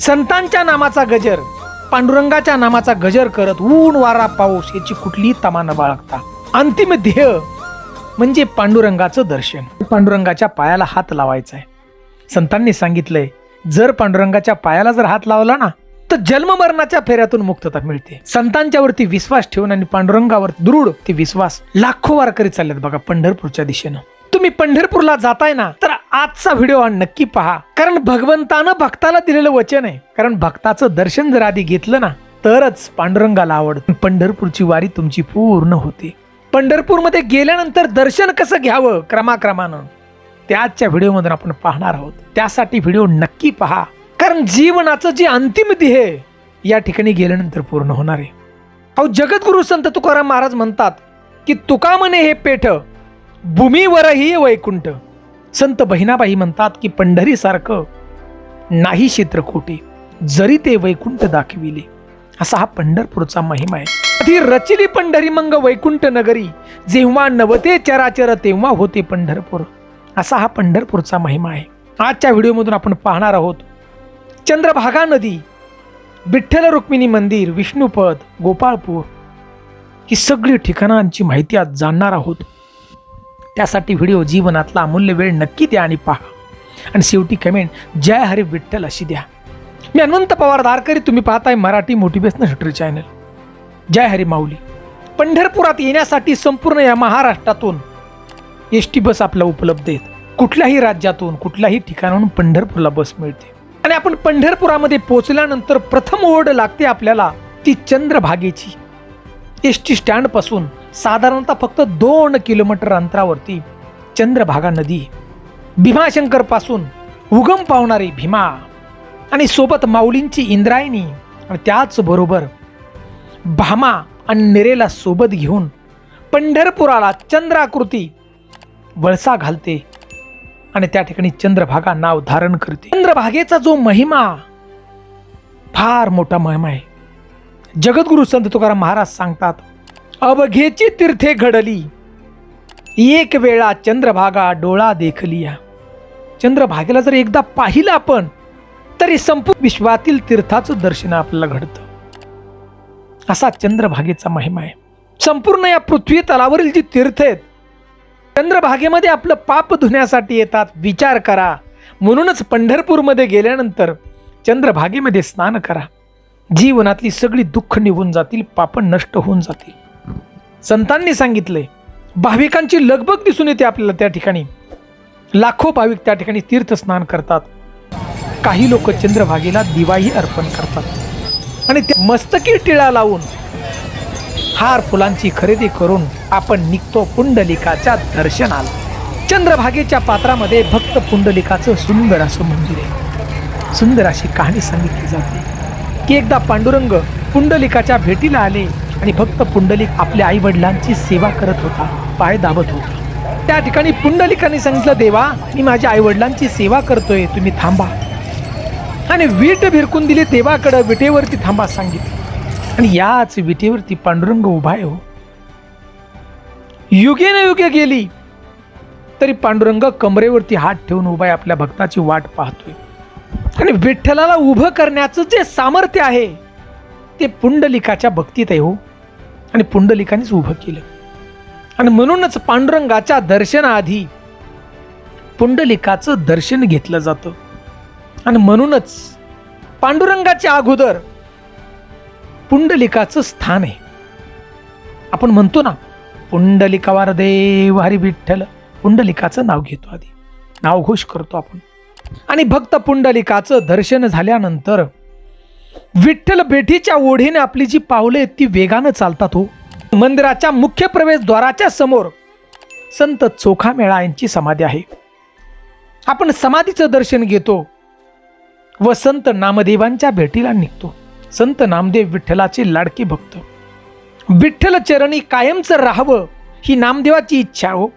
संतांच्या नामाचा गजर पांडुरंगाच्या नामाचा गजर करत ऊन वारा पाऊस याची कुठलीही तमा न बाळगता. अंतिम ध्येय म्हणजे पांडुरंगाचं दर्शन. पांडुरंगाच्या पायाला हात लावायचा आहे संतांनी सांगितलंय जर पांडुरंगाच्या पायाला जर हात लावला ना तर जन्ममरणाच्या फेऱ्यातून मुक्तता मिळते. संतांच्या वरती विश्वास ठेवून आणि पांडुरंगावर दृढ ते विश्वास लाखो वारकरी चाललेत बघा पंढरपूरच्या दिशेनं. तुम्ही पंढरपूरला जाताय ना तर आजचा व्हिडिओ हा नक्की पहा. कारण भगवंतानं भक्ताला दिलेलं वचन आहे. कारण भक्ताचं दर्शन जर आधी घेतलं ना तरच पांडुरंगाला आवड पंढरपूरची वारी तुमची पूर्ण होते. पंढरपूरमध्ये गेल्यानंतर दर्शन कसं घ्यावं क्रमाक्रमानं? ते आजच्या व्हिडिओमधून आपण पाहणार आहोत. त्यासाठी व्हिडिओ नक्की पहा. कारण जीवनाचं जे अंतिम ध्येय या ठिकाणी गेल्यानंतर पूर्ण होणार आहे. अहो जगद्गुरु संत तुकाराम महाराज म्हणतात की तुका म्हणे हे पेठ भूमीवरही वैकुंठ. संत बहिणाबाई म्हणतात की पंढरीसारखं नाही चित्रकोटी जरी ते वैकुंठ दाखविले. असा हा पंढरपूरचा महिमा आहे. ती रचिली पंढरी मंग वैकुंठ नगरी. जेव्हा नवते चराचर तेव्हा होते पंढरपूर. असा हा पंढरपूरचा महिमा आहे. आजच्या व्हिडिओमधून आपण पाहणार आहोत चंद्रभागा नदी विठ्ठल रुक्मिणी मंदिर विष्णुपद गोपाळपूर ही सगळी ठिकाणांची माहिती आज जाणणार आहोत. त्यासाठी व्हिडिओ जीवनातला अमूल्य वेळ नक्की द्या आणि पहा. आणि शेवटी कमेंट जय हरी विठ्ठल अशी द्या. मी हनुमंत पवार दारकरी तुम्ही पाहताय Marathi motivational history channel. Jai Hari Mauli. पंढरपुरात येण्यासाठी संपूर्ण या महाराष्ट्रातून एस टी बस आपल्या उपलब्ध आहेत. कुठल्याही राज्यातून कुठल्याही ठिकाणाहून पंढरपूरला बस मिळते. आणि आपण पंढरपुरामध्ये पोचल्यानंतर प्रथम ओढ लागते आपल्याला ती चंद्रभागेची. एस टी स्टँडपासून साधारणतः फक्त दोन किलोमीटर अंतरावरती चंद्रभागा नदी भीमाशंकरपासून उगम पावणारी भीमा आणि सोबत माऊलींची इंद्रायणी आणि त्याचबरोबर भामा आणि निरेला सोबत घेऊन पंढरपुराला चंद्राकृती वळसा घालते आणि त्या ठिकाणी चंद्रभागा नाव धारण करते. चंद्रभागेचा जो महिमा फार मोठा महिमा आहे. जगद्गुरु संत तुकाराम महाराज सांगतात अवघेची तीर्थे घडली. एक वेळा चंद्रभागा डोळा देखलिया चंद्रभागेला जर एकदा पाहिलं आपण तरी संपूर्ण विश्वातील तीर्थाचं दर्शन आपल्याला घडतं. असा चंद्रभागेचा महिमा आहे. संपूर्ण या पृथ्वी तलावरील जी तीर्थ आहेत चंद्रभागेमध्ये आपलं पाप धुण्यासाठी येतात विचार करा. म्हणूनच पंढरपूरमध्ये गेल्यानंतर चंद्रभागेमध्ये स्नान करा. जीवनातली सगळी दुःख निघून जातील पाप नष्ट होऊन जातील. संतांनी सांगितले भाविकांची लगबग दिसून येते आपल्याला त्या ठिकाणी. लाखो भाविक त्या ठिकाणी तीर्थस्नान करतात. काही लोक चंद्रभागेला दिवाही अर्पण करतात. आणि त्या मस्तकी टिळा लावून हार फुलांची खरेदी करून आपण निघतो पुंडलिकाच्या दर्शनाला. चंद्रभागेच्या पात्रामध्ये भक्त पुंडलिकाचं सुंदर असं मंदिर आहे. सुंदर अशी कहाणी सांगितली जाते की एकदा पांडुरंग पुंडलिकाच्या भेटीला आले आणि भक्त पुंडलिक आपल्या आई वडिलांची सेवा करत होता पाय दाबत होता. त्या ठिकाणी पुंडलिकाने सांगितलं देवा मी माझ्या आई वडिलांची सेवा करतोय तुम्ही थांबा. आणि वीट भिरकून दिली देवाकडं विटेवरती थांबा सांगितलं. आणि याच विटेवरती पांडुरंग उभा आहे हो. युगे न युगे गेली तरी पांडुरंग कमरेवरती हात ठेवून उभा आहे आपल्या भक्ताची वाट पाहतोय. आणि विठ्ठलाला उभं करण्याचं जे सामर्थ्य आहे ते पुंडलिकाच्या भक्तीत आहे हो. आणि पुंडलिकानेच उभं केलं. आणि म्हणूनच पांडुरंगाच्या दर्शनाआधी पुंडलिकाचं दर्शन घेतलं जातं. आणि म्हणूनच पांडुरंगाच्या अगोदर पुंडलिकाचं स्थान आहे. आपण म्हणतो ना पुंडलिकावार देव हरी विठ्ठल पुंडलिकाचं नाव घेतो आधी. नाव घोष करतो आपण. आणि भक्त पुंडलिकाचं दर्शन झाल्यानंतर विठ्ठल भेटीच्या ओढीने आपली जी पावले आहेत ती वेगानं चालतात हो. मंदिराच्या मुख्य प्रवेशद्वाराच्या समोर संत चोखा मेळा यांची समाधी आहे. आपण समाधीचं दर्शन घेतो व संत नामदेवांच्या भेटीला निघतो. संत नामदेव विठ्ठलाचे लाडके भक्त. विठ्ठल चरणी कायमचं राहावं ही नामदेवाची इच्छा हो.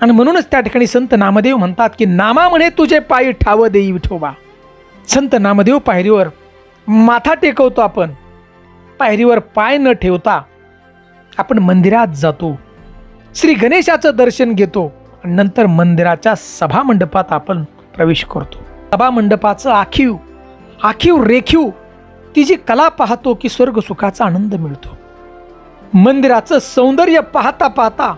आणि म्हणूनच त्या ठिकाणी संत नामदेव म्हणतात की नामा म्हणे तुझे पायी ठाव देई विठोबा. संत नामदेव पायरीवर माथा टेकवतो आपण. पायरीवर पाय न ठेवता आपण मंदिरात जातो. श्री गणेशाचं दर्शन घेतो आणि नंतर मंदिराच्या सभा मंडपात आपण प्रवेश करतो. सभा मंडपाचं आखीव आखीव रेखीव तिची कला पाहतो की स्वर्ग सुखाचा आनंद मिळतो. मंदिराचं सौंदर्य पाहता पाहता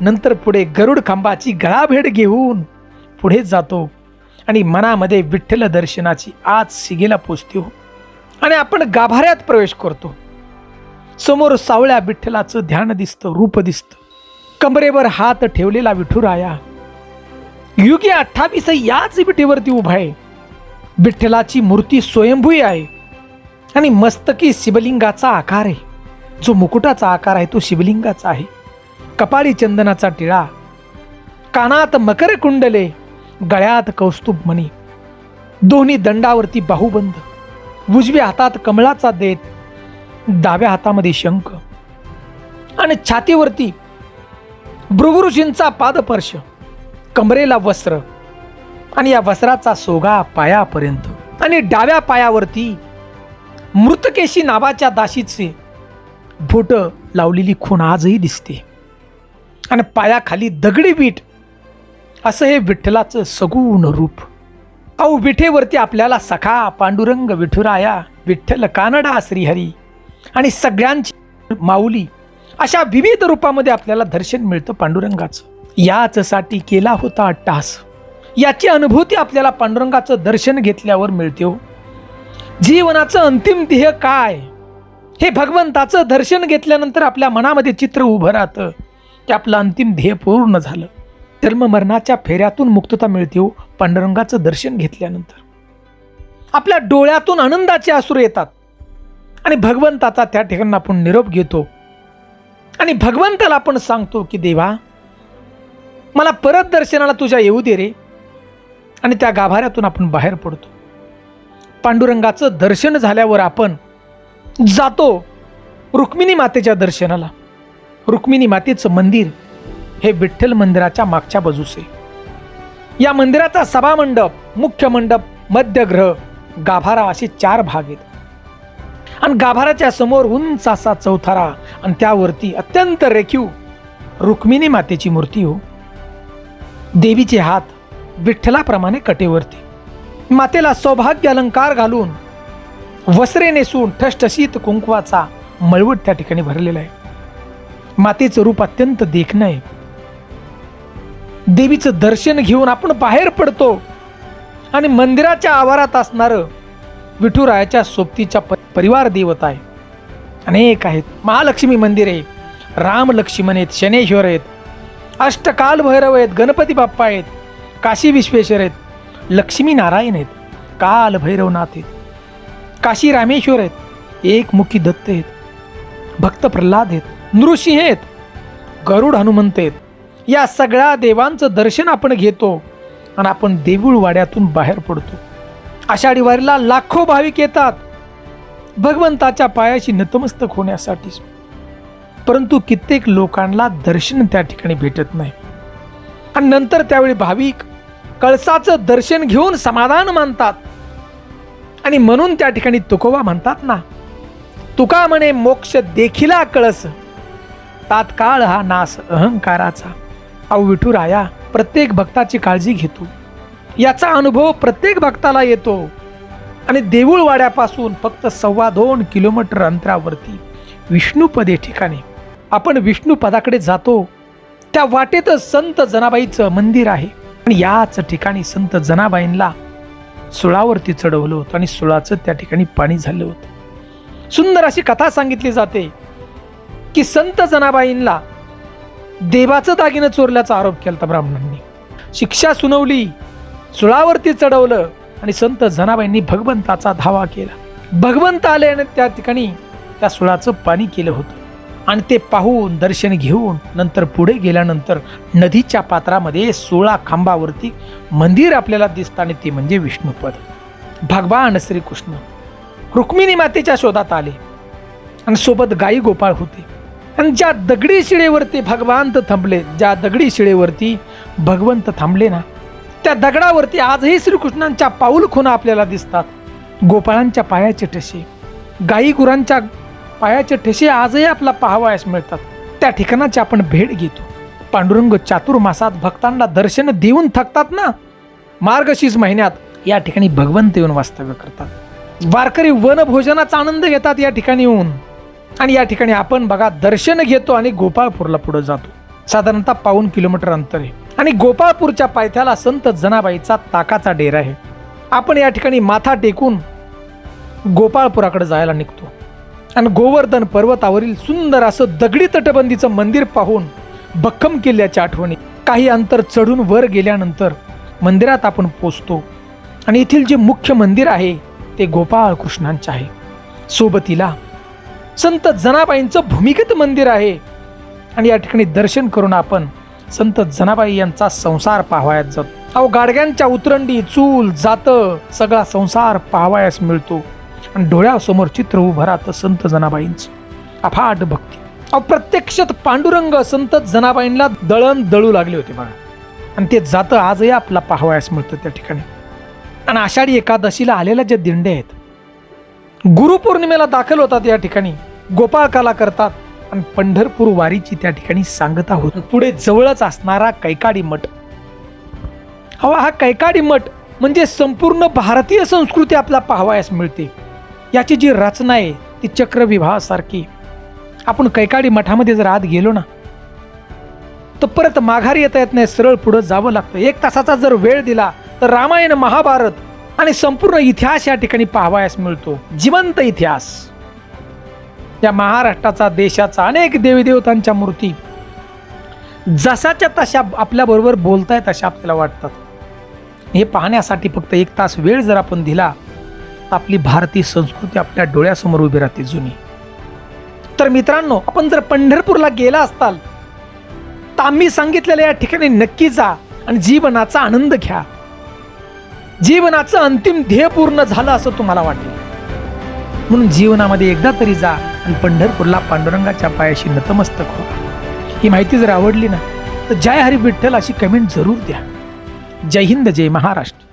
नंतर पुढे गरुड खांबाची गळाभेट घेऊन पुढे जातो आणि मनामध्ये विठ्ठल दर्शनाची आज शिगेला पोचतो हो. आणि आपण गाभाऱ्यात प्रवेश करतो. समोर सावळ्या विठ्ठलाचं ध्यान दिसतं रूप दिसतं. कमरेवर हात ठेवलेला विठुराया. युगी अठ्ठावीस याच विठेवरती उभा आहे. विठ्ठलाची मूर्ती स्वयंभूई आहे. आणि मस्तकी शिवलिंगाचा आकार आहे. जो मुकुटाचा आकार आहे तो शिवलिंगाचा आहे. कपाळी चंदनाचा टिळा. कानात मकर कुंडले. गळ्यात कौस्तुभ मणी दोन्ही दंडावरती बाहुबंद. उजव्या हातात कमळाचा देत डाव्या हातामध्ये शंख आणि छातीवरती भृगुऋषींचा पादपर्श कमरेला वस्त्र आणि या वस्त्राचा सोगा पायापर्यंत आणि डाव्या पायावरती मृतकेशी नावाच्या दाशीचे बोट लावलेली खूण आजही दिसते. आणि पायाखाली दगडी बीट असं हे विठ्ठलाचं सगुण रूप. अहो विठेवरती आपल्याला सखा पांडुरंग विठुराया विठ्ठल कानडा श्रीहरी आणि सगळ्यांची माऊली अशा विविध रूपामध्ये आपल्याला दर्शन मिळतं पांडुरंगाचं. याच साठी केला होता अट्टास याची अनुभूती आपल्याला पांडुरंगाचं दर्शन घेतल्यावर मिळते हो. जीवनाचं अंतिम ध्येय काय? हे भगवंताचं दर्शन घेतल्यानंतर आपल्या मनामध्ये चित्र उभं राहतं. की आपलं अंतिम ध्येय पूर्ण झालं. जन्म मरणाच्या फेऱ्यातून मुक्तता मिळते हो पांडुरंगाचं दर्शन घेतल्यानंतर. आपल्या डोळ्यातून आनंदाचे आसुर येतात. आणि भगवंताचा त्या ठिकाणी आपण निरोप घेतो. आणि भगवंताला आपण सांगतो की देवा मला परत दर्शनाला तुझ्या येऊ दे रे. आणि त्या गाभाऱ्यातून आपण बाहेर पडतो. पांडुरंगाचं दर्शन झाल्यावर आपण जातो रुक्मिणी मातेच्या दर्शनाला. रुक्मिणी मातेचं मंदिर. हे विठ्ठल मंदिराच्या मागच्या बाजूस आहे या मंदिराचा सभामंडप मुख्य मंडप मध्यग्रह गाभारा असे चार भाग आहेत. आणि गाभाराच्या समोर उंच असा चौथारा आणि त्यावरती अत्यंत रेखीव रुक्मिणी मातेची मूर्ती हो. देवीचे हात विठ्ठलाप्रमाणे कटेवरती. मातेला सौभाग्य अलंकार घालून वस्त्रे नेसून ठसठशीत कुंकवाचा मळवट त्या ठिकाणी भरलेला आहे. मातेचं रूप अत्यंत देखणं आहे. देवीचं दर्शन घेऊन आपण बाहेर पडतो. आणि मंदिराच्या आवारात असणारं विठुरायाच्या सोबतीच्या प परिवार देवता आहे. अनेक आहेत. महालक्ष्मी मंदिर आहे राम लक्ष्मण आहेत. शनेश्वर आहेत. अष्टकाल भैरव आहेत. गणपती बाप्पा आहेत. काशी विश्वेश्वर आहेत. लक्ष्मी नारायण आहेत. काल भैरवनाथ आहेत. काशी रामेश्वर आहेत. एकमुखी दत्त आहेत. भक्त प्रल्हाद आहेत. नृसिंह आहेत. गरुड हनुमंत आहेत. या सगळ्या देवांचं दर्शन आपण घेतो आणि आपण देऊळ वाड्यातून बाहेर पडतो. आषाढी वारीला लाखो भाविक येतात. भगवंताच्या पायाशी नतमस्तक होण्यासाठीच. परंतु कित्येक लोकांना दर्शन त्या ठिकाणी भेटत नाही. आणि नंतर त्यावेळी भाविक कळसाचं दर्शन घेऊन समाधान मानतात. आणि म्हणून त्या ठिकाणी तुकोबा म्हणतात ना तुका म्हणे मोक्ष देखिला कळस. तात्काळ हा नाश अहंकाराचा. अहो विठुराया प्रत्येक भक्ताची काळजी घेतो. याचा अनुभव प्रत्येक भक्ताला येतो. आणि देऊळवाड्यापासून फक्त सव्वा दोन किलोमीटर अंतरावरती विष्णुपदे ठिकाणी आपण विष्णुपदाकडे जातो. त्या वाटेतच संत जनाबाईचं मंदिर आहे. आणि याच ठिकाणी संत जनाबाईंना सुळावरती चढवलं होतं आणि सुळाचं त्या ठिकाणी पाणी झालं होतं. सुंदर अशी कथा सांगितली जाते की संत जनाबाईंना देवाचं दागिनं चोरल्याचा आरोप केला होता ब्राह्मणांनी. शिक्षा सुनवली सुळावरती चढवलं आणि संत जनाबाईंनी भगवंताचा धावा केला. भगवंत आले आणि त्या ठिकाणी त्या सुळाचं पाणी केलं होतं. आणि ते पाहून दर्शन घेऊन नंतर पुढे गेल्यानंतर नदीच्या पात्रामध्ये सोळा खांबावरती मंदिर आपल्याला दिसतं आणि ते म्हणजे विष्णुपद. भगवान श्रीकृष्ण रुक्मिणी मातेच्या शोधात आले आणि सोबत गाई गोपाळ होते. आणि ज्या दगडी शिळेवरती भगवंत थांबले ज्या दगडी शिळेवरती भगवंत थांबले ना त्या दगडावरती आजही श्रीकृष्णांच्या पाऊल खुणा आपल्याला दिसतात. गोपाळांच्या पायाचे ठसे गाई गुरांच्या पायाचे ठसे आजही आपला पाहावयास मिळतात. त्या ठिकाणाची आपण भेट घेतो. पांडुरंग चातुर्मासात भक्तांना दर्शन देऊन थकतात ना मार्गशीर्ष महिन्यात या ठिकाणी भगवंत येऊन वास्तव्य करतात. वारकरी वनभोजनाचा आनंद घेतात या ठिकाणी येऊन. आणि या ठिकाणी आपण बघा दर्शन घेतो आणि गोपाळपूरला पुढे जातो. साधारणतः पाऊन किलोमीटर अंतर आहे. आणि गोपाळपूरच्या पायथ्याला संत जनाबाईचा ताकाचा डेरा आहे. आपण या ठिकाणी माथा टेकून गोपाळपुराकडे जायला निघतो. आणि गोवर्धन पर्वतावरील सुंदर असं दगडी तटबंदीचं मंदिर पाहून भक्कम किल्ल्याच्या आठवणी. काही अंतर चढून वर गेल्यानंतर मंदिरात आपण पोचतो. आणि येथील जे मुख्य मंदिर आहे ते गोपाळ कृष्णांचे आहे. सोबतीला संत जनाबाईंचं भूमिगत मंदिर आहे. आणि या ठिकाणी दर्शन करून आपण संत जनाबाई यांचा संसार पाहावयात जातो अहो गाडग्यांच्या उतरंडी चूल जातं सगळा संसार पाहावयास मिळतो. आणि डोळ्यासमोर चित्र उभं राहतं संत जनाबाईंचं. अफाट भक्ती. अहो प्रत्यक्षात पांडुरंग संत जनाबाईंना दळण दळू लागले होते बघा. आणि ते जातं आजही आपला पाहावयास मिळतं त्या ठिकाणी. आणि आषाढी एकादशीला आलेल्या ज्या दिंडे आहेत गुरुपौर्णिमेला दाखल होतात या ठिकाणी. गोपाळकाला करतात आणि पंढरपूर वारीची त्या ठिकाणी सांगता होत पुढे जवळच असणारा कैकाडी मठ. हवा हा कैकाडी मठ म्हणजे संपूर्ण भारतीय संस्कृती आपला पाहावयास मिळते. याची जी रचना आहे ती चक्रविवाहासारखी. आपण कैकाडी मठामध्ये जर आत गेलो ना तर परत माघारी येता येत नाही सरळ पुढं जावं लागतं. एक तासाचा जर वेळ दिला तर रामायण महाभारत आणि संपूर्ण इतिहास या ठिकाणी पाहावयास मिळतो. जिवंत इतिहास. या महाराष्ट्राचा देशाचा अनेक देवीदेवतांच्या मूर्ती जसाच्या तशा आपल्याबरोबर बोलतायत अशा आपल्याला वाटतात. हे पाहण्यासाठी फक्त एक तास वेळ जर आपण दिला तर आपली भारतीय संस्कृती आपल्या डोळ्यासमोर उभी राहते जुनी. तर मित्रांनो आपण जर पंढरपूरला गेला असताल तर आम्ही सांगितलेल्या या ठिकाणी नक्की जा आणि जीवनाचा आनंद घ्या. जीवनाचं अंतिम ध्येय पूर्ण झालं असं तुम्हाला वाटेल. म्हणून जीवनामध्ये एकदा तरी जा आणि पंढरपूरला पांडुरंगाच्या पायाशी नतमस्तक हो. ही माहिती जर आवडली ना तर जय हरी विठ्ठल अशी कमेंट जरूर द्या. जय हिंद जय महाराष्ट्र.